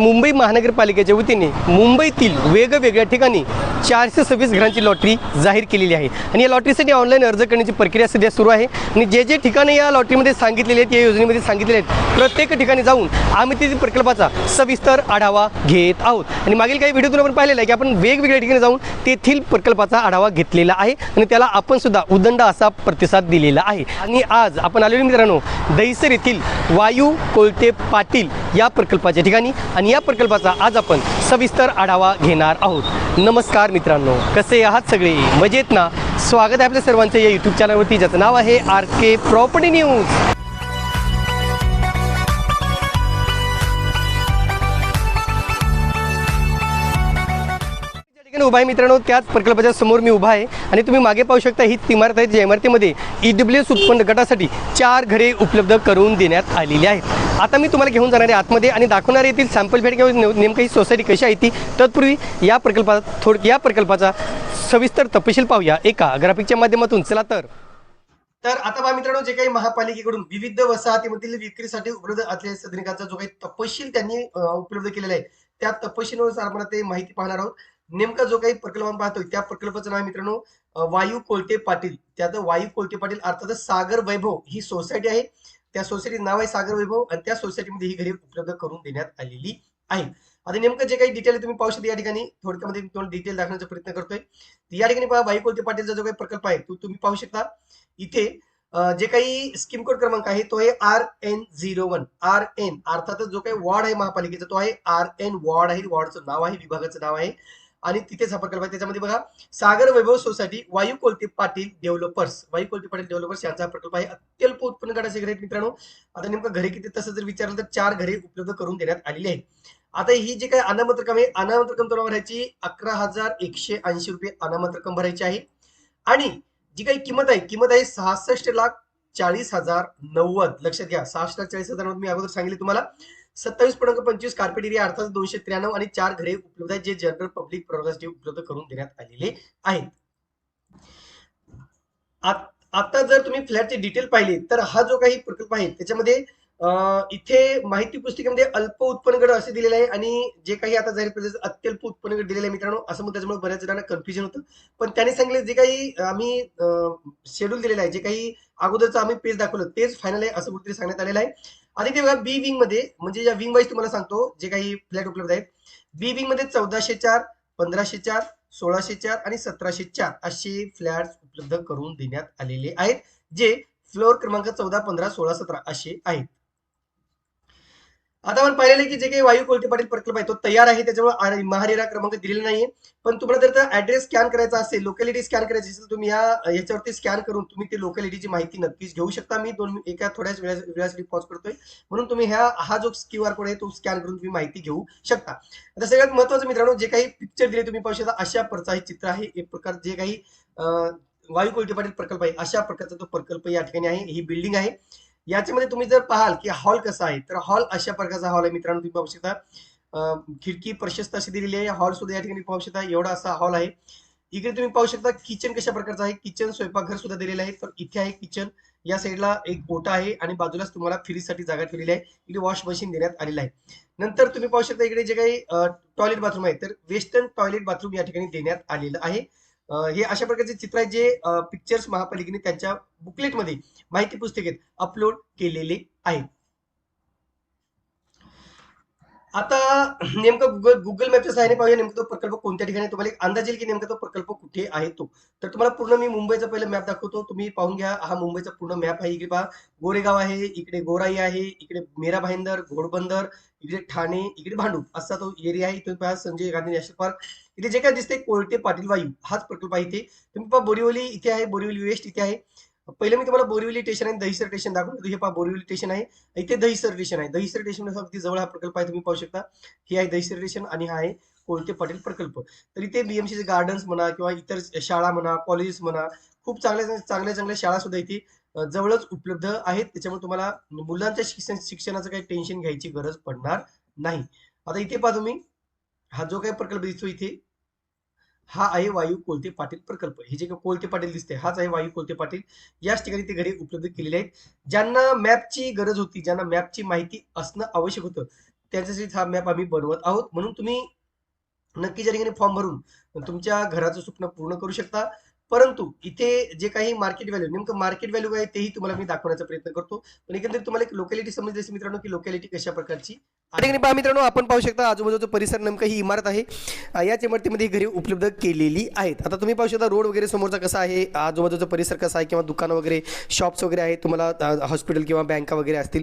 मुंबई महानगरपालिकेच्या वतीने मुंबईतील वेगवेगळ्या ठिकाणी चारशे सव्वीस घरांची लॉटरी जाहीर केलेली आहे. आणि या लॉटरीसाठी ऑनलाईन अर्ज करण्याची प्रक्रिया सध्या सुरू आहे. आणि जे जे ठिकाणं या लॉटरीमध्ये सांगितलेले आहेत या योजनेमध्ये सांगितलेले आहेत प्रत्येक ठिकाणी जाऊन आम्ही त्या प्रकल्पाचा सविस्तर आढावा घेत आहोत. आणि मागील काही व्हिडिओतून आपण पाहिलेला आहे की आपण वेगवेगळ्या ठिकाणी जाऊन तेथील प्रकल्पाचा आढावा घेतलेला आहे. आणि त्याला आपण सुद्धा उदंड असा प्रतिसाद दिलेला आहे. आणि आज आपण आलेलो मित्रांनो दहिसर येथील वायू कोलते पाटील या प्रकल्पाच्या ठिकाणी. आणि या प्रकल्पाचा आज आपण सविस्तर आढावा घेणार आहोत. नमस्कार मित्रांनो कसे आहात सगळे? मजेत ना? स्वागत आहे आपल्या सर्वांचं या यूट्यूब चॅनलवरती ज्याचं नाव आहे आर के प्रॉपर्टी न्यूज ठिकाणी उभा आहे मित्रांनो त्याच प्रकल्पाच्या समोर मी उभा आहे. आणि तुम्ही मागे पाहू शकता ही इमारत आहे ज्या इमारतीमध्ये ई डब्ल्यू एस उत्पन्न गटासाठी चार घरे उपलब्ध करून देण्यात आलेली आहेत. आता मी तुम्हाला घेऊन जाणार आहे आतमध्ये आणि दाखवणार येथील सॅम्पल फेड किंवा नेमकं ही सोसायटी कशी आहे ती. तत्पूर्वी या प्रकल्पात थोड या प्रकल्पाचा सविस्तर तपशील पाहूया. एका ग्राफिकच्या माध्यमातून. चला तर. तर आता बा मित्रांनो जे काही महापालिकेकडून विविध वसाहतीमधील विक्रीसाठी उपलब्ध असलेल्या सदनिकांचा जो काही तपशील त्यांनी उपलब्ध केलेला आहे त्या तपशीलनुसार आपण ते माहिती पाहणार आहोत. नेमका जो काही प्रकल्प आपण पाहतोय त्या प्रकल्पाचं नाव मित्रांनो वायू कोलते पाटील. त्यात वायू कोलते पाटील अर्थातच सागर वैभव ही सोसायटी आहे. त्या सोसायटीचं नाव आहे सागर वैभव आणि त्या सोसायटीमध्ये ही घरे उपलब्ध करून देण्यात आलेली आहे. आता नेमकं जे काही डिटेल तुम्ही पाहू शकता या ठिकाणी. थोडक्यामध्ये तुम्हाला डिटेल दाखवण्याचा प्रयत्न करतोय. या ठिकाणी पहा वायू कोलते पाटीलचा जो काही प्रकल्प आहे तो तुम्ही पाहू शकता. इथे जे काही स्कीम कोड क्रमांक आहे तो आहे R N zero one R N अर्थातच जो काही वॉर्ड आहे महापालिकेचा तो आहे आर एन वॉर्ड आहे. वॉर्डचं नाव आहे विभागाचं नाव आहे. आणि तिथेच हा प्रकल्प आहे. त्याच्यामध्ये बघा सागर वैभव सोसायटी वायू कोलते पाटील डेव्हलपर्स. वायू कोलते पाटील डेव्हलपर्स यांचा प्रकल्प आहे. अत्यल्प उत्पन्न गटाचे घरे आहेत मित्रांनो. आता नेमकं घरे किती तसं जर विचारलं तर चार घरे उपलब्ध करून देण्यात आलेली आहेत. आता ही जी काही अनामत रक्कम आहे अनामत रक्कम तुम्हाला भरायची अकरा हजार एकशे ऐंशी रुपये अनामत रक्कम भरायची आहे. आणि जी काही किंमत आहे किंमत आहे सहासष्ट लाख चाळीस हजार नव्वद. लक्षात घ्या सहासष्ट लाख चाळीस हजार नव्वद मी अगोदर सांगितले तुम्हाला. सत्तावीस पूर्णांक पंचवीस कार्पेट एरिया अर्थात दोनशे त्र्याण्णव आणि चार घरे उपलब्ध आहेत जे जनरल पब्लिक प्रवर्गासाठी उपलब्ध करून देण्यात आलेले आहेत. आता जर तुम्ही फ्लॅटचे डिटेल पाहिले तर हा जो काही प्रकल्प आहे त्याच्यामध्ये इथे माहिती पुस्तिकेमध्ये अल्प उत्पन्न गट असे दिलेले आहे आणि जे काही आता जाहीर प्रदेश अत्यल्प उत्पन्न गट दिलेले आहे मित्रांनो असं मग त्याच्यामुळे बऱ्याच जणांना कन्फ्युजन होतं. पण त्यांनी सांगितले जे काही आम्ही शेड्यूल दिलेलं आहे जे काही अगोदरचं आम्ही पेज दाखवलं तेच फायनल आहे असं कुठेतरी सांगण्यात आलेलं आहे. आणि ते बघा बी विंगमध्ये म्हणजे या विंग वाईज तुम्हाला सांगतो जे काही फ्लॅट उपलब्ध आहेत. बी विंगमध्ये चौदाशे चार पंधराशे चार सोळाशे चार आणि सतराशे चार असे फ्लॅट उपलब्ध करून देण्यात आलेले आहेत जे फ्लोअर क्रमांक चौदा पंधरा सोळा सतरा असे आहेत. आता आपण पाहिलेलं की जे काही वायू कोलते पाटील प्रकल्प आहे तो तयार आहे त्याच्यामुळे महारेरा क्रमांक दिलेला नाहीये. पण तुम्हाला जर ऍड्रेस स्कॅन करायचा असेल लोकॅलिटी स्कॅन करायची असेल तुम्ही या याच्यावरती स्कॅन करून तुम्ही ती लोकॅलिटीची माहिती नक्कीच घेऊ शकता. मी दोन एका थोड्याच वेळासाठी पॉज करतोय. म्हणून तुम्ही ह्या हा जो क्यू आर कोड आहे तो स्कॅन करून तुम्ही माहिती घेऊ शकता. आता सगळ्यात महत्वाचं मित्रांनो जे काही पिक्चर दिले तुम्ही पाहू शकता अशा प्रकारचं हे चित्र आहे. एक प्रकार जे काही वायू कोलते पाटील प्रकल्प आहे अशा प्रकारचा तो प्रकल्प या ठिकाणी आहे. ही बिल्डिंग आहे. याच्यामध्ये तुम्ही जर पाहाल की हॉल कसा आहे तर हॉल अशा प्रकारचा हॉल आहे. मित्रांनो तुम्ही पाहू शकता. खिडकी प्रशस्त अशी दिलेली आहे. हॉल सुद्धा या ठिकाणी पाहू शकता. एवढा असा हॉल आहे. इकडे तुम्ही पाहू शकता किचन कशा प्रकारचं आहे. किचन स्वयंपाकघर सुद्धा दिलेलं आहे. तर इथे आहे किचन. या साईडला एक ओटा आहे आणि बाजूलाच तुम्हाला फ्रीजसाठी जागा ठेवलेली आहे. इकडे वॉश मशीन देण्यात आलेलं आहे. नंतर तुम्ही पाहू शकता इकडे जे काही टॉयलेट बाथरूम आहे तर वेस्टर्न टॉयलेट बाथरूम या ठिकाणी देण्यात आलेलं आहे. हे अशा प्रकारचे चित्र आहेत जे पिक्चर्स महापालिकेने त्यांच्या बुकलेटमध्ये माहिती पुस्तिकेत अपलोड केलेले आहेत. आता नेमकं गुगल गुगल मॅपच्या सहाय्याने पाहूया नेमकं तो प्रकल्प कोणत्या ठिकाणी तुम्हाला एक अंदाज येईल की नेमका तो प्रकल्प कुठे आहे तो. तर तुम्हाला पूर्ण मी मुंबईचा पहिला मॅप दाखवतो. तुम्ही पाहून घ्या हा मुंबईचा पूर्ण मॅप आहे. इकडे पहा गोरेगाव आहे इकडे गोराई आहे इकडे मेरा भाईंदर घोडबंदर इकडे ठाणे इकडे भांडूप. असा तो एरिया आहे. इथून पहा संजय गांधी नॅशनल पार्क इथे जे काय दिसते कोळटे पाटील वायू. हाच प्रकल्प आहे इथे. तुम्ही पहा बोरिवली इथे आहे बोरिवली वेस्ट इथे आहे. पहिले मी तुम्हाला बोरिवली स्टेशन आणि दहिसर स्टेशन दाखवतो. हे पहा बोरिवली स्टेशन आहे. इथे दहिसर स्टेशन आहे. दहिसर स्टेशन अगदी जवळ हा प्रकल्प आहे तुम्ही पाहू शकता. हे आहे दहिसर स्टेशन आणि हा आहे कोळते पाटील प्रकल्प. तर इथे बीएमसीचे गार्डन्स म्हणा किंवा इतर शाळा म्हणा कॉलेजेस म्हणा खूप चांगल्या चांगल्या चांगल्या शाळा सुद्धा इथे जवळच उपलब्ध आहेत. त्याच्यामुळे तुम्हाला मुलांच्या शिक्षण शिक्षणाचं काही टेन्शन घ्यायची गरज पडणार नाही. आता इथे पहा तुम्ही हा जो काही प्रकल्प दिसतो इथे हा आहे वायू कोलते पाटील प्रकल्प. हे जे काही कोलते पाटील दिसते हाच आहे वायू कोलते पाटील. याच ठिकाणी ते घरे उपलब्ध केलेले आहेत. ज्यांना मॅपची गरज होती ज्यांना मॅपची माहिती असणं आवश्यक होतं त्याच्यासाठी हा मॅप आम्ही बनवत आहोत. म्हणून तुम्ही नक्की ज्या ठिकाणी फॉर्म भरून तुमच्या घराचं स्वप्न पूर्ण करू शकता. परंतु इथे जे काही मार्केट व्हॅल्यू नेमकं मार्केट व्हॅल्यू काय तेही तुम्हाला मी दाखवण्याचा प्रयत्न करतो. पण एकंदरीत तुम्हाला एक लोकॅलिटी समजली असेल मित्रांनो की लोकॅलिटी कशा प्रकारची आणि ठिकाणी पहा मित्रांनो आपण पाहू शकता आजूबाजूचा परिसर नेमका ही इमारत आहे. याच इमारतीमध्ये ही घरे उपलब्ध केलेली आहेत. आता तुम्ही पाहू शकता रोड वगैरे समोरचा कसा आहे आजूबाजूचा परिसर कसा आहे किंवा दुकानं वगैरे शॉप्स वगैरे आहेत तुम्हाला हॉस्पिटल किंवा बँका वगैरे असतील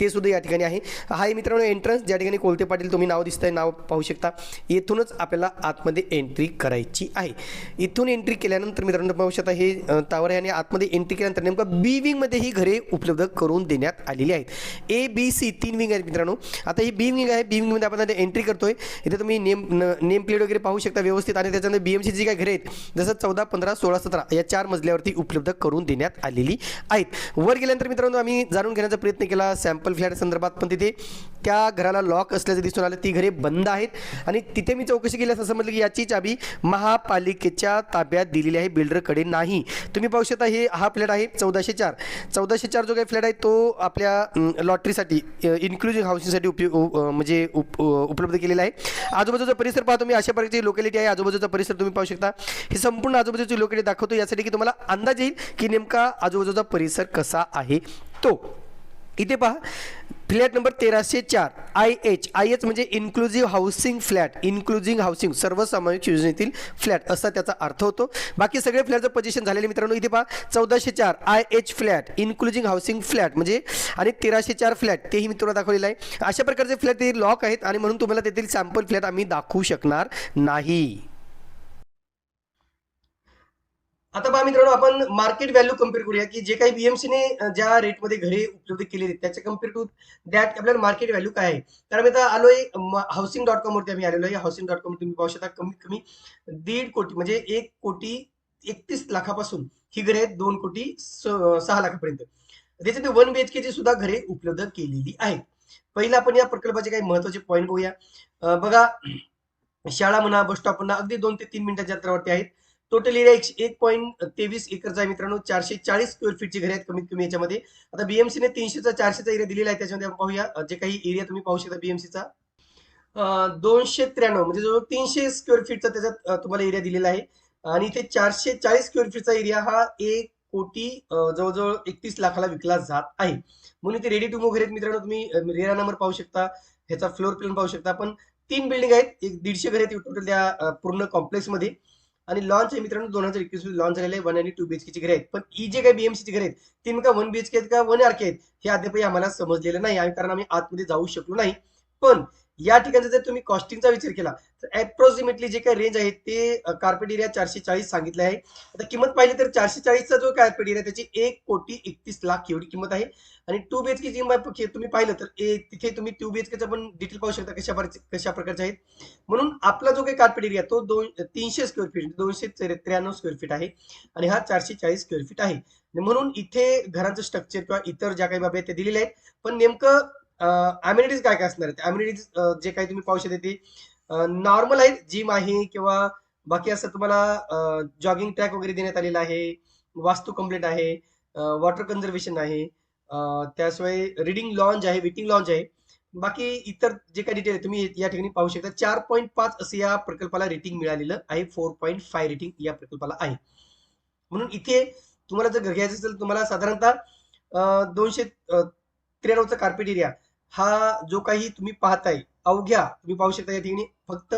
ते सुद्धा या ठिकाणी आहे. हा आहे मित्रांनो एंट्रन्स ज्या ठिकाणी कोलते पाटील तुम्ही नाव दिसतंय नाव पाहू शकता. येथूनच आपल्याला आतमध्ये एंट्री करायची आहे. इथून एंट्री केल्यानंतर मित्रांनो पाहू शकता हे तावर टावर आहे आणि आतमध्ये एंट्री केल्यानंतर नेमकं बी विंगमध्ये ही घरे उपलब्ध करून देण्यात आलेली आहेत. ए बी सी तीन विंग आहेत मित्रांनो. आता ही बी विंग आहे बी विंगमध्ये आपण एंट्री करतोय. इथे तुम्ही नेम नेम प्लेट वगैरे पाहू शकता व्यवस्थित आणि त्याच्यानंतर बी एम सी जी काही घरे आहेत जसं चौदा पंधरा सोळा सतरा या चार मजल्यावरती उपलब्ध करून देण्यात आलेली आहेत. वर गेल्यानंतर मित्रांनो आम्ही जाणून घेण्याचा प्रयत्न केला सॅम्पल फ्लॅट संदर्भात पण तिथे त्या घराला लॉक असल्याचं दिसून आलं. ती घरे बंद आहेत आणि तिथे मी चौकशी केली असं समजलं की याची चाबी महापालिकेच्या ताब्यात दिलेली आहे बिल्डरकडे नाही. तुम्ही पाहू शकता हे हा फ्लॅट आहे चौदाशे चार. चौदाशे चार जो काही फ्लॅट आहे तो आपल्या लॉटरीसाठी इन्क्लुझिव्ह हाऊसिंगसाठी उपयोग म्हणजे उप उपलब्ध केलेला आहे. आजूबाजूचा परिसर पाहतो मी अशा प्रकारची लोकॅलिटी आहे. आजूबाजूचा परिसर तुम्ही पाहू शकता. हे संपूर्ण आजूबाजूची लोकॅलिटी दाखवतो. यासाठी की तुम्हाला अंदाज येईल की नेमका आजूबाजूचा परिसर कसा आहे तो. इथे पहा. फ्लॅट नंबर तेराशे चार आय एच आय एच म्हणजे inclusive housing flat inclusive housing सर्वसामायिक योजनेतील फ्लॅट असा त्याचा अर्थ होतो. बाकी सगळे फ्लॅटचं पोझिशन झालेले मित्रांनो इथे पहा चौदाशे चार I H flat inclusive housing flat म्हणजे आणि तेराशे चार फ्लॅट तेही मी तुम्हाला दाखवलेलं आहे. अशा प्रकारचे फ्लॅट ते लॉक आहेत आणि म्हणून तुम्हाला तेथील सॅम्पल फ्लॅट आम्ही दाखवू शकणार नाही. आता पहा मित्रांनो आपण मार्केट व्हॅल्यू कंपेअर करूया की जे काही बीएमसीने ज्या रेटमध्ये घरे उपलब्ध केले आहेत त्याच्या कंपेअर टू दॅट आपल्याला मार्केट व्हॅल्यू काय आहे? तर आम्ही आता आलोय हाऊसिंग डॉट कॉम वरती आम्ही आलेलो आहे. हाऊसिंग डॉट कॉम तुम्ही पाहू शकता कमीत कमी दीड कोटी म्हणजे एक कोटी एकतीस लाखापासून ही घरे आहेत दोन कोटी स- सहा लाखापर्यंत. त्याच्यात वन बी एच केची सुद्धा घरे उपलब्ध केलेली आहेत. पहिलं आपण या प्रकल्पाचे काही महत्त्वाचे पॉईंट बघूया. बघा शाळा म्हणा बस स्टॉप म्हणा अगदी दोन ते तीन मिनिटाच्या अंतरावरती आहेत. टोटल एरिया एक एक पॉईंट तेवीस एकरचा आहे मित्रांनो. चारशे चाळीस स्क्वेअर फीटची घरे आहेत कमीत कमी याच्यामध्ये. आता बीएमसीने तीनशेचा चारशेचा एरिया दिलेला आहे. त्याच्यामध्ये आपण पाहूया. जे काही एरिया तुम्ही पाहू शकता बीएमसीचा दोनशे त्र्याण्णव म्हणजे जवळ तीनशे स्क्वेअर फीटचा त्याच्यात तुम्हाला एरिया दिलेला आहे. आणि इथे चारशे चाळीस स्क्वेअर फीटचा एरिया हा एक कोटी जवळजवळ एकतीस लाखाला विकला जात आहे. म्हणून इथे रेडी टू मूव्ह घरे आहेत मित्रांनो. तुम्ही रेरा नंबर पाहू शकता. ह्याचा फ्लोर प्लॅन पाहू शकता. पण तीन बिल्डिंग आहेत. एक दीडशे घरे आहेत टोटल त्या पूर्ण कॉम्प्लेक्समध्ये आणि लॉन्च आहे मित्रांनो दोन हजार एकवीस लॉन्च झालेले आहे वन आणि टू बीएचकेची घरे आहेत. पण ही जे काही बीएमसीची घरे आहेत ती नेमका वन बीएचके आहेत का वन आर के आहेत हे अद्यापही आम्हाला समजलेलं नाही. आणि कारण आम्ही आतमध्ये जाऊ शकलो नाही. पण या ठिकाणी जर तुम्ही कॉस्टिंगचा विचार केला तर अप्रॉक्सिमेटली जे काही रेंज आहे ते कार्पेट एरिया चारशे चाळीस सांगितले आहे. आता किंमत पाहिली तर चारशे चाळीसचा जो कार्पेट एरिया त्याची एक कोटी एकतीस लाख एवढी किंमत आहे. आणि टू बीएचके जी तुम्ही पाहिलं तर ए तिथे तुम्ही टू बीएचकेचा पण डिटेल पाहू शकता कशा कशा प्रकारचे आहेत. म्हणून आपला जो काही कार्पेट एरिया तो दोन तीनशे स्क्वेअर फीट दोनशे त्र्याण्णव स्क्वेअर फीट आहे. आणि हा चारशे चाळीस स्क्वेअर फीट आहे. म्हणून इथे घरांचं स्ट्रक्चर किंवा इतर ज्या काही बाबी आहेत ते दिलेल्या आहेत. पण नेमकं अम्युनिटीज काय काय असणार आहेत? अम्युनिटीज जे काही तुम्ही पाहू शकता ते नॉर्मल आहेत जिम आहे किंवा बाकी असं तुम्हाला जॉगिंग ट्रॅक वगैरे देण्यात आलेला आहे वास्तू कंप्लीट आहे वॉटर कन्झर्वेशन आहे त्याशिवाय रिडिंग लॉन्ज आहे वेटिंग लॉन्ज आहे. बाकी इतर जे काही डिटेल आहे तुम्ही या ठिकाणी पाहू शकता चार पॉईंट पाच असं या प्रकल्पाला रेटिंग मिळालेलं आहे फोर पॉईंट फाय रेटिंग या प्रकल्पाला आहे. म्हणून इथे तुम्हाला जर घर घ्यायचं असेल तर तुम्हाला साधारणतः दोनशे त्र्याण्णवचा कार्पेट एरिया हा जो काही तुम्ही पाहताय अवघ्या तुम्ही पाहू शकता या ठिकाणी फक्त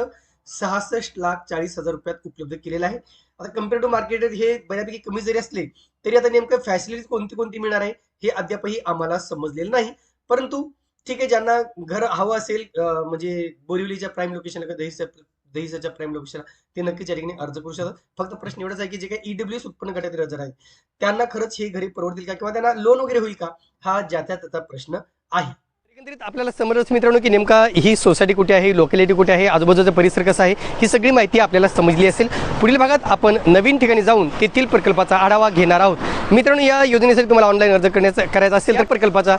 सहासष्ट लाख चाळीस हजार रुपयात उपलब्ध केलेला आहे. आता कंपेअर टू मार्केट हे बऱ्यापैकी कमी जरी असले तरी आता नेमकं फॅसिलिटी कोणती कोणती मिळणार आहे हे अद्यापही आम्हाला समजलेलं नाही. परंतु ठीक आहे ज्यांना घर हवं असेल म्हणजे बोरिवलीच्या प्राईम लोकेशनला दहीच्या दहीसरच्या प्राईम लोकेशनला ते नक्कीच या ठिकाणी अर्ज करू शकतात. फक्त प्रश्न एवढाच आहे की जे काही ईडब्ल्यूएस उत्पन्न गटातील अर्ज आहेत त्यांना खरंच हे घरी परवडतील का? किंवा त्यांना लोन वगैरे होईल का? हा ज्या त्या त्याचा प्रश्न आहे. एकंदरीत आपल्याला समजच मित्रांनो की नेमका ही सोसायटी कुठे आहे लोकॅलिटी कुठे आहे आजूबाजूचा परिसर कसा आहे ही सगळी माहिती आपल्याला समजली असेल. पुढील भागात आपण नवीन ठिकाणी जाऊन तेथील प्रकल्पाचा आढावा घेणार आहोत. मित्रांनो या योजनेसाठी तुम्हाला ऑनलाईन अर्ज करण्याचा करायचा असेल तर प्रकल्पाचा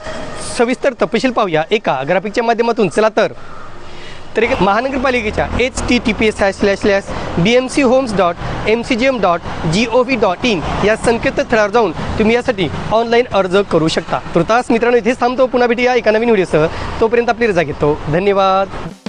सविस्तर तपशील पाहूया. एका ग्राफिकच्या माध्यमातून. चला तर. तर एक महानगरपालिकेच्या H T T P S slash slash B M C homes dot M C G M dot G O V dot in या संकेतस्थळावर जाऊन तुम्ही यासाठी ऑनलाईन अर्ज करू शकता. तुर्तास मित्रांनो इथेच थांबतो. पुन्हा भेटूया एका नवीन व्हिडिओसह. तोपर्यंत आपली रजा घेतो. धन्यवाद.